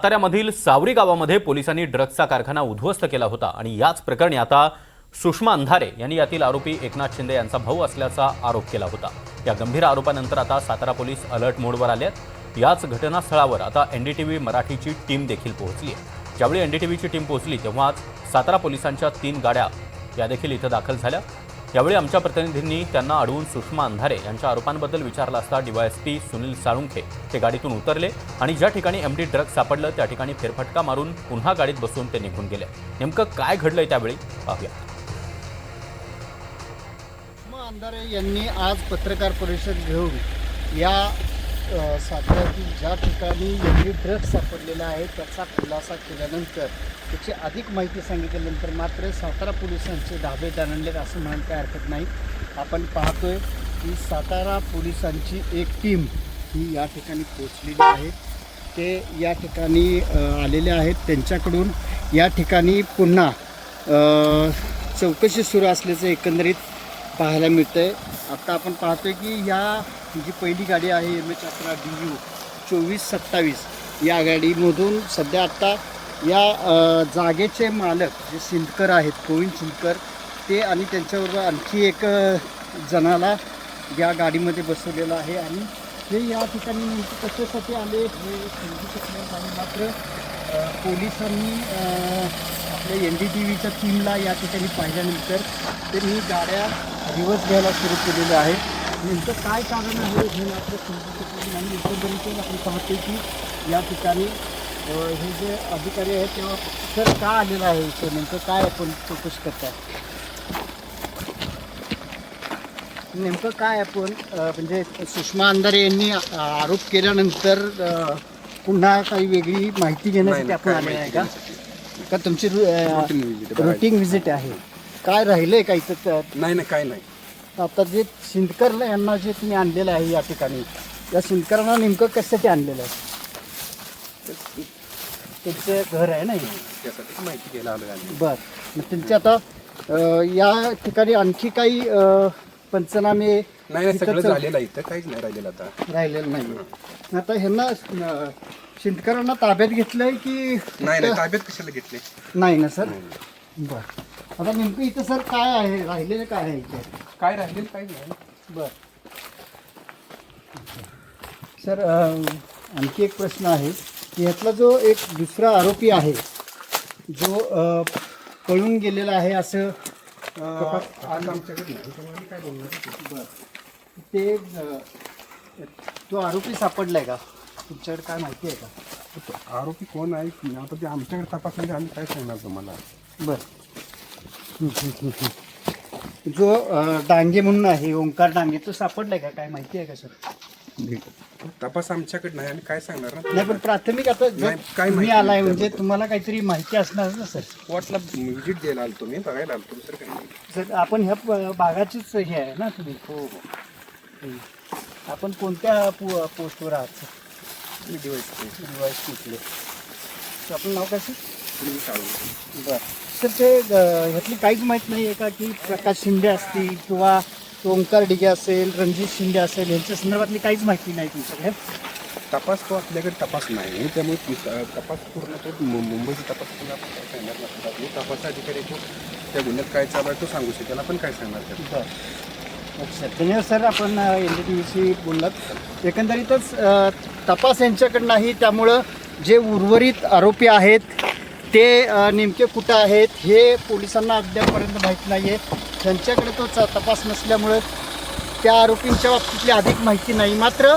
साताऱ्यामधील सावरी गावामध्ये पोलिसांनी ड्रग्जचा कारखाना उद्ध्वस्त केला होता आणि याच प्रकरणी आता सुषमा अंधारे यांनी यातील आरोपी एकनाथ शिंदे यांचा भाऊ असल्याचा आरोप केला होता. या गंभीर आरोपानंतर आता सातारा पोलीस अलर्ट मोडवर आले आहेत याच घटनास्थळावर आता एनडीटीव्ही मराठीची टीम देखील पोहोचली आहे. ज्यावेळी एनडीटीव्हीची टीम पोहोचली तेव्हाच सातारा पोलिसांच्या तीन गाड्या या देखील इथं दाखल झाल्या. यावेळी आमच्या प्रतिनिधींनी त्यांना अडवून सुषमा अंधारे यांच्या आरोपांबद्दल विचारलं असता डीवायएसपी सुनील साळुंखे ते गाडीतून उतरले आणि ज्या ठिकाणी एमडी ड्रग सापडलं त्या ठिकाणी फेरफटका मारून पुन्हा गाडीत बसून ते निघून गेले. नेमकं काय घडलंय त्यावेळी? पाहूया. सुषमा अंधारे यांनी आज पत्रकार परिषद घेऊन या साताऱ्यातील ज्या ठिकाणी यांनी ड्रग्ज सापडलेला आहे त्याचा खुलासा केल्यानंतर त्याची अधिक माहिती सांगितल्यानंतर मात्र सातारा पोलिसांचे धाबे जाणले असं म्हणायला काही हरकत नाही. आपण पाहतोय की सातारा पोलिसांची एक टीम ही या ठिकाणी पोचलेली आहे. ते या ठिकाणी आलेले आहेत. त्यांच्याकडून या ठिकाणी पुन्हा चौकशी सुरू असल्याचं एकंदरीत पाहायला मिळतं आहे आता आपण पाहतोय की या जी पहिली गाडी आहे एम एच अकरा डी यू चोवीस सत्तावीस या गाडीमधून सध्या आत्ता या जागेचे मालक जे सिंदकर आहेत गोविंद सिंदकर ते आणि त्यांच्याबरोबर आणखी एक जणाला या गाडीमध्ये बसवलेलं आहे आणि हे या ठिकाणी नेमके कशासाठी आले हे समजू शकणार नाही. मात्र पोलिसांनी आपल्या एन डी टी व्हीच्या टीमला या ठिकाणी पाहिल्यानंतर त्यांनी गाड्या रिवर्स घ्यायला सुरू केलेल्या आहेत नेमकं काय कारण आहे हे मात्र समजू नाही. एकंदरीतच आपण पाहतो की या ठिकाणी हे जे अधिकारी आहेत तेव्हा सर का आलेलं आहे इथं? नेमकं काय आपण चौकशी करताय? नेमकं काय आपण म्हणजे सुषमा अंधारे यांनी आरोप केल्यानंतर पुन्हा काही वेगळी माहिती घेण्यासाठी आपण आले आहे का? का तुमची आहे. रुटीन व्हिजिट आहे? काय राहिलंय का इथं तर नाही नाही काय नाही. आता जे शिंदकर यांना जे तुम्ही आणलेलं आहे या ठिकाणी या शिंदकरांना नेमकं कशासाठी आणलेलं आहे? त्यांचं घर आहे ना हे? त्यासाठी माहिती घ्यायला आलोय आम्ही. बर. मग त्यांचे आता अ, या ठिकाणी आणखी काही अ, पंचनामे नाही सगळं झालेलं आहे. इथं काहीच नाही राहिलेलं आता. राहिलेलं नाही. आता ह्यांना अ, शिंदकरांना ताब्यात घेतलंय की नाही नाही ताब्यात कशाला घेतले नाही ना सर? बर. आता नेमकं इथं सर काय आहे? राहिलेलं काय आहे इथे? काय राहिलेलं काहीच नाही. बर. सर अ, आणखी एक प्रश्न आहे. की यातला जो एक दुसरा आरोपी आहे जो अ, पळून गेलेला आहे असं अ, आज आमच्याकडे नाही त्यामुळे आम्ही काय बोलणार बर. ते अ, तो आरोपी सापडलाय का? तुमच्याकडे काय माहिती आहे का? आरोपी कोण आहे? की आता ते आमच्याकडे तपासले आम्ही काय सांगणार तुम्हाला? बर. जो डांगे म्हणून आहे ओंकार डांगे तो सापडलाय का? काय माहिती आहे का सर? तपास आमच्याकडे नाही आम्ही काय सांगणार ना? नाही पण प्राथमिक आता जर नाही, काय तुम्ही माहिती आलाय म्हणजे तुम्हाला काहीतरी माहिती असणार ना सर? स्पॉटला व्हिजिट द्यायला आलो तुम्ही बघायला आलो काही नाही. सर आपण ह्या प- भागाचीच हे आहे ना तुम्ही? हो हो. आपण कोणत्या पो पोस्टवर आहात सर? मी डिवाइस डिवाइस कुठले तर आपलं नाव काय सर? तुम्ही बरं. सर ते अ, ह्यातली काहीच माहीत नाही आहे का की प्रकाश शिंदे असतील किंवा ओंकार डिगे असेल रणजित शिंदे असेल यांच्या संदर्भातली काहीच माहिती नाही तुमच्याकडे. तपास तो आपल्याकडे तपास नाही त्यामुळे तपास पूर्ण तो मु- मुंबईचा तपास पूर्ण आपण काय सांगणार नाही. जो तपास अधिकारी तो त्या गुन्ह्यात काय चालू आहे तो सांगू शकेल. आपण काय सांगणार त्याला? बरं. अच्छा धन्यवाद सर आपण एन डी टी व्हीशी बोललात. एकंदरीतच अ, तपास यांच्याकडे नाही. त्यामुळं जे उर्वरित आरोपी आहेत ते नेमके कुठं आहेत हे पोलिसांना अद्यापपर्यंत माहीत नाही आहे त्यांच्याकडे तो तपास नसल्यामुळं त्या आरोपींच्या बाबतीतली अधिक माहिती नाही. मात्र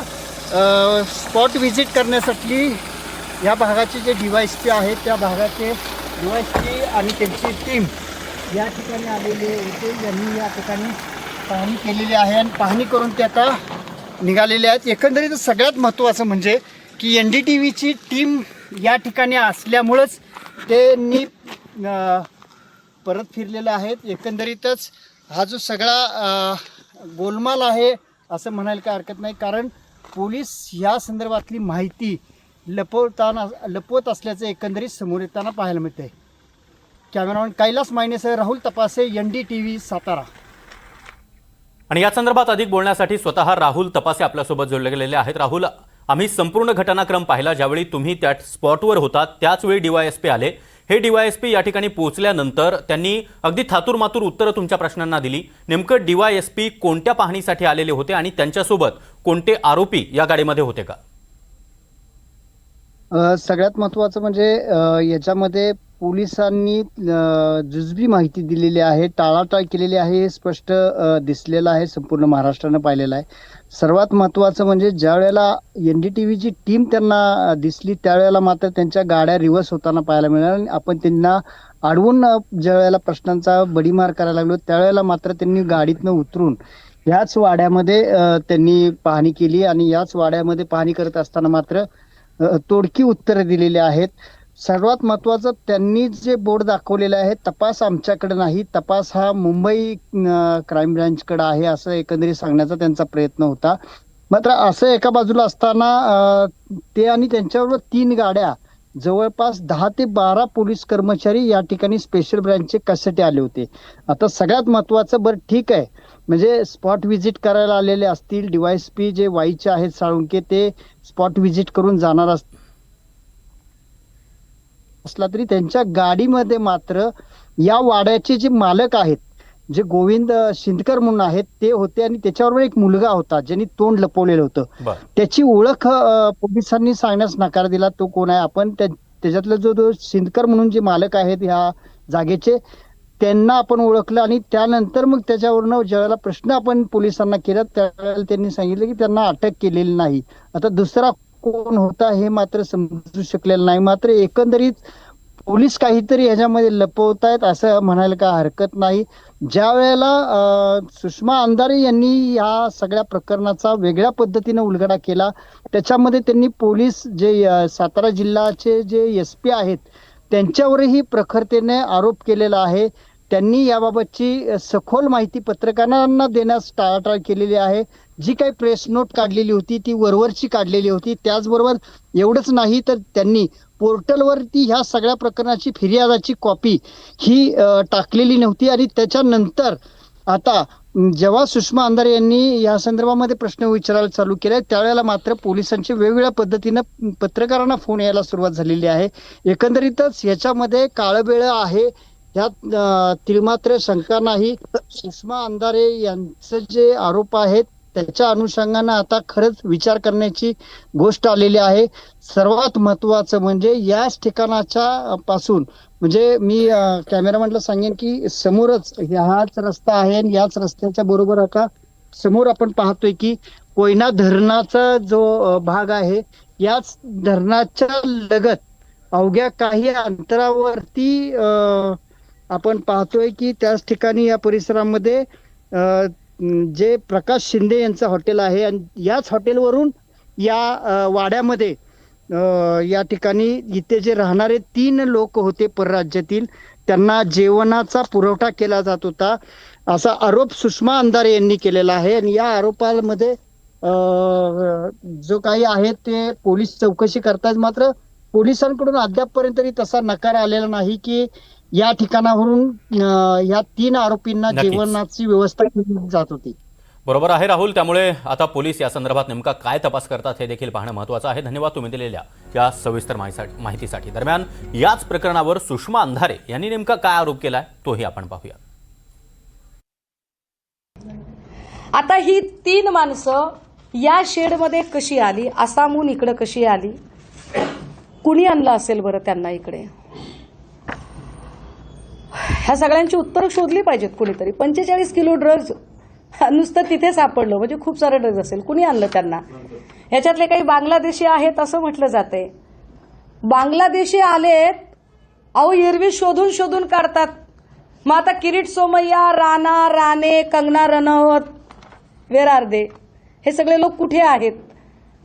स्पॉट व्हिजिट करण्यासाठी या भागाचे जे डी वाय एस पी आहेत त्या भागाचे डी वाय सी पी आणि त्यांची टीम या ठिकाणी आलेले होते. यांनी या ठिकाणी पाहणी केलेली आहे आणि पाहणी करून ते आता निघालेले आहेत. एकंदरीत सगळ्यात महत्त्वाचं म्हणजे की एन डी टी व्हीची टीम या ठिकाणी असल्यामुळंच त्यांनी मी परत फिरलेले आहेत. एकंदरीतच हा जो सगळा गोलमाल आहे असं म्हणायला काय हरकत नाही. कारण पोलीस ह्या संदर्भातली माहिती लपवताना लपवत असल्याचं एकंदरीत समोर येताना पाहायला मिळते cameraman Kailas मायनेसह Rahul Tapase N D T V Satara. आणि या संदर्भात अधिक बोलण्यासाठी स्वतः राहुल तपासे आपल्यासोबत जोडले गेलेले आहेत. राहुल आम्ही संपूर्ण घटनाक्रम पाहिला ज्यावेळी तुम्ही त्या स्पॉटवर होता. त्याचवेळी डीवायएसपी आले. हे डीवायएसपी या ठिकाणी पोहोचल्यानंतर त्यांनी अगदी थातूरमातूर उत्तरं तुमच्या प्रश्नांना दिली. नेमकं डीवायएसपी कोणत्या पाहणीसाठी आलेले होते आणि त्यांच्यासोबत कोणते आरोपी या गाडीमध्ये होते का? सगळ्यात महत्वाचं म्हणजे याच्यामध्ये पोलिसांनी जुजबी माहिती दिलेली आहे टाळाटाळ केलेली आहे हे स्पष्ट दिसलेलं आहे संपूर्ण महाराष्ट्रानं पाहिलेलं आहे. सर्वात महत्त्वाचं म्हणजे ज्या वेळेला एन डी टी व्हीची टीम त्यांना दिसली त्यावेळेला मात्र त्यांच्या गाड्या रिव्हर्स होताना पाहायला मिळाल्या आणि आपण त्यांना अडवून ज्या वेळेला प्रश्नांचा बडीमार करायला लागलो त्यावेळेला मात्र त्यांनी गाडीतनं उतरून याच वाड्यामध्ये त्यांनी पाहणी केली आणि याच वाड्यामध्ये पाहणी करत असताना मात्र तोडकी उत्तरं दिलेली आहेत. सर्वात महत्वाचं त्यांनी जे बोर्ड दाखवलेलं आहे तपास आमच्याकडे नाही. तपास हा मुंबई क्राईम ब्रँचकडे आहे असं एकंदरीत सांगण्याचा त्यांचा प्रयत्न होता. मात्र असं एका बाजूला असताना ते आणि त्यांच्याबरोबर तीन गाड्या जवळपास दहा ते बारा पोलीस कर्मचारी या ठिकाणी स्पेशल ब्रँचचे कशासाठी आले होते. आता सगळ्यात महत्वाचं बरं ठीक आहे. म्हणजे स्पॉट व्हिजिट करायला आलेले असतील डीवायस पी जे वाईचे आहेत साळुंके ते स्पॉट व्हिजिट करून जाणार असतील. असला तरी त्यांच्या गाडीमध्ये मात्र या वाड्याचे जे मालक आहेत जे गोविंद शिंदकर म्हणून आहेत ते होते आणि त्याच्याबरोबर एक मुलगा होता ज्यांनी तोंड लपवलेलं होतं. त्याची ओळख पोलिसांनी सांगण्यास नकार दिला तो कोण आहे? आपण त्या- त्याच्यातला जो जो शिंदकर म्हणून जे मालक आहेत ह्या जागेचे त्यांना आपण ओळखलं आणि त्यानंतर मग त्याच्यावरनं ज्यावेळेला प्रश्न आपण पोलिसांना केला त्यावेळेला त्यांनी सांगितलं की त्यांना अटक केलेली नाही. आता दुसरा कोण होता हे मात्र समजू शकलेलं नाही. मात्र एकंदरीत पोलीस काहीतरी ह्याच्यामध्ये लपवतायत असं म्हणायला काय हरकत नाही. ज्या वेळेला सुषमा अंधारे यांनी या सगळ्या प्रकरणाचा वेगळ्या पद्धतीने उलगडा केला त्याच्यामध्ये त्यांनी पोलीस जे सातारा जिल्ह्याचे जे एस पी आहेत त्यांच्यावरही प्रखरतेने आरोप केलेला आहे. त्यांनी याबाबतची सखोल माहिती पत्रकारांना देण्यास टाळाटाळ केलेली आहे. जी काही प्रेस नोट काढलेली होती ती वरवरची काढलेली होती. त्याचबरोबर एवढंच नाही तर त्यांनी पोर्टलवरती ह्या सगळ्या प्रकरणाची फिर्यादाची कॉपी ही टाकलेली नव्हती. आणि त्याच्यानंतर आता जेव्हा सुषमा अंधारे यांनी या संदर्भामध्ये प्रश्न विचारायला चालू केले त्यावेळेला मात्र पोलिसांचे वेगवेगळ्या पद्धतीनं पत्रकारांना फोन यायला सुरुवात झालेली आहे. एकंदरीतच याच्यामध्ये काळबेळ आहे यात अं, तिळमात्र शंका नाही सुषमा अंधारे यांचे जे आरोप आहेत त्याच्या अनुषंगानं आता खरंच विचार करण्याची गोष्ट आलेली आहे. सर्वात महत्वाचं म्हणजे याच ठिकाणाच्या पासून म्हणजे मी कॅमेरामॅनला सांगेन की समोरच हाच रस्ता आहे आणि याच रस्त्याच्या बरोबर आता समोर आपण पाहतोय की कोयना धरणाचा जो भाग आहे याच धरणाच्या लगत अवघ्या काही अंतरावरती अं, आपण पाहतोय की त्याच ठिकाणी या परिसरामध्ये जे प्रकाश शिंदे यांचं हॉटेल आहे आणि याच हॉटेलवरून या वाड्यामध्ये या ठिकाणी इथे जे राहणारे तीन लोक होते परराज्यातील त्यांना जेवणाचा पुरवठा केला जात होता. असा आरोप सुषमा अंधारे यांनी केलेला आहे आणि या आरोपामध्ये जो काही आहे ते पोलीस चौकशी करतात. मात्र पोलिसांकडून अद्यापपर्यंत तरी तसा नकार आलेला नाही की या ठिकाणावरून या तीन आरोपींना. जेवणाची व्यवस्था केली जात होती. बरोबर आहे राहुल त्यामुळे आता पोलीस या संदर्भात नेमका काय तपास करतात हे देखील पाहणं महत्त्वाचं आहे. धन्यवाद तुम्ही दिलेल्या या सविस्तर माहितीसाठी माहितीसाठी. दरम्यान याच प्रकरणावर सुषमा अंधारे यांनी नेमका काय आरोप केलाय तोही आपण पाहूया. आता ही तीन माणसं या शेडमध्ये कशी आली आसामहून इकडं कशी आली? कुणी आणलं असेल बरं त्यांना इकडे? ह्या सगळ्यांची उत्तरं शोधली पाहिजेत कुणीतरी. पंचेचाळीस किलो ड्रग्ज नुसतं तिथे सापडलं. म्हणजे खूप सारं ड्रग्ज असेल. कुणी आणलं त्यांना? ह्याच्यातले काही बांगलादेशी आहेत असं म्हटलं जाते. बांगलादेशी आलेत अहो एरवी शोधून शोधून काढतात. मग आता किरीट सोमय्या राणा राणे कंगना रनौत वेर हे सगळे लोक कुठे आहेत?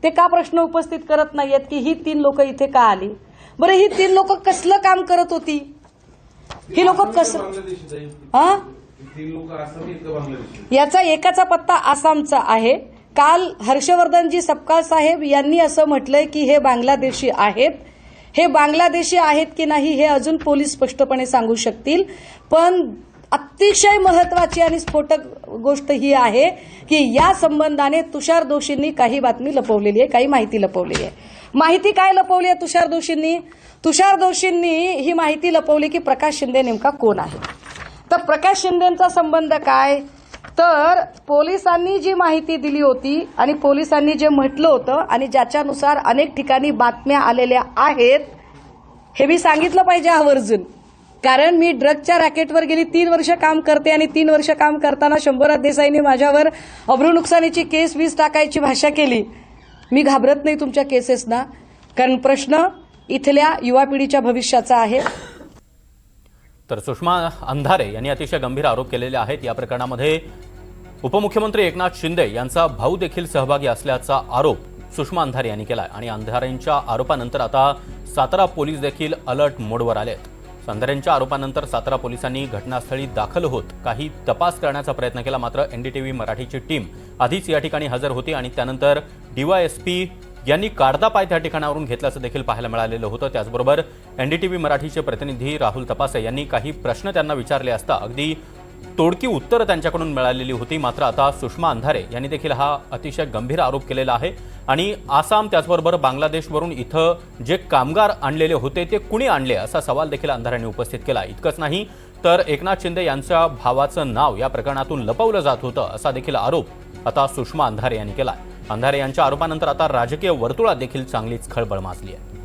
ते का प्रश्न उपस्थित करत नाहीयेत की ही तीन लोक इथे का आली? बरं ही तीन लोक कसलं काम करत होती? ही लोक कसं हा? याचा एकाचा पत्ता आसामचा आहे. काल हर्षवर्धनजी सपकाळ साहेब यांनी असं म्हटलंय की हे बांगलादेशी आहेत. हे बांगलादेशी आहेत की नाही हे अजून पोलीस स्पष्टपणे सांगू शकतील. पण अतिशय महत्वाची आणि स्फोटक गोष्ट ही आहे की या संबंधाने तुषार दोषींनी काही बातमी लपवलेली आहे काही माहिती लपवलेली आहे. माहिती काय लपवली आहे तुषार दोषींनी? तुषार जोशींनी ही माहिती लपवली की प्रकाश शिंदे नेमका कोण आहे? तर प्रकाश शिंदेचा संबंध काय? तर पोलिसांनी जी माहिती दिली होती आणि पोलिसांनी जे म्हटलं होतं आणि ज्याच्यानुसार अनेक ठिकाणी बातम्या आलेल्या आहेत हे मी सांगितलं पाहिजे आवर्जून. कारण मी ड्रगच्या रॅकेटवर गेली तीन वर्ष काम करते आणि तीन वर्ष काम करताना शंभरात देसाईने माझ्यावर अब्रू नुकसानीची केस वीस टाकायची भाषा केली. मी घाबरत नाही तुमच्या केसेसना. कारण प्रश्न इथल्या युवा पिढीच्या भविष्याचा आहे. तर सुषमा अंधारे यांनी अतिशय गंभीर आरोप केलेले आहेत. या प्रकरणामध्ये उपमुख्यमंत्री एकनाथ शिंदे यांचा भाऊ देखील सहभागी असल्याचा आरोप सुषमा अंधारे यांनी केला आणि अंधारेंच्या आरोपानंतर आता सातारा पोलीस देखील अलर्ट मोडवर आले आहेत अंधारेंच्या आरोपानंतर सातारा पोलिसांनी घटनास्थळी दाखल होत काही तपास करण्याचा प्रयत्न केला. मात्र एनडीटीव्ही मराठीची टीम आधीच या ठिकाणी हजर होती आणि त्यानंतर डीवायएसपी यांनी काढता पाय त्या ठिकाणावरून घेतल्याचं देखील पाहायला मिळालेलं होतं. त्याचबरोबर एनडीटीव्ही मराठीचे प्रतिनिधी राहुल तपासे यांनी काही प्रश्न त्यांना विचारले असता अगदी तोडकी उत्तरं त्यांच्याकडून मिळालेली होती. मात्र आता सुषमा अंधारे यांनी देखील हा अतिशय गंभीर आरोप केलेला आहे. आणि आसाम त्याचबरोबर बांगलादेशवरून इथं जे कामगार आणलेले होते ते कुणी आणले असा सवाल देखील अंधाऱ्यांनी उपस्थित केला. इतकंच नाही तर एकनाथ शिंदे यांच्या भावाचं नाव या प्रकरणातून लपवलं जात होतं असा देखील आरोप आता सुषमा अंधारे यांनी केला आहे अंधारे यांच्या आरोपानंतर आता राजकीय वर्तुळात देखील चांगलीच खळबळ माजली आहे.